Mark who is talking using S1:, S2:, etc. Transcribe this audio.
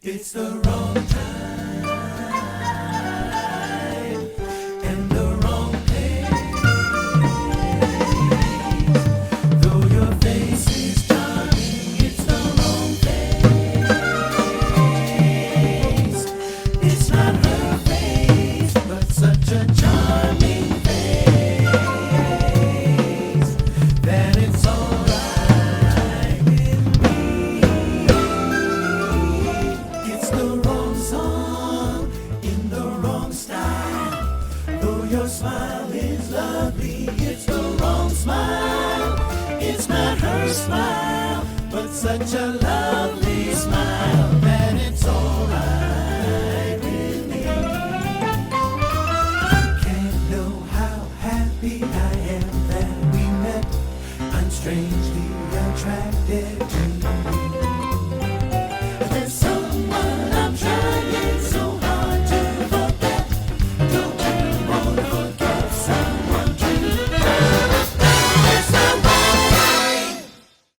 S1: It's the wrong time song in the wrong style. Though your smile is lovely, it's the wrong smile. It's not her smile, but such a lovely smile that it's alright with me. Can't know how happy I am that we met. I'm strangely attracted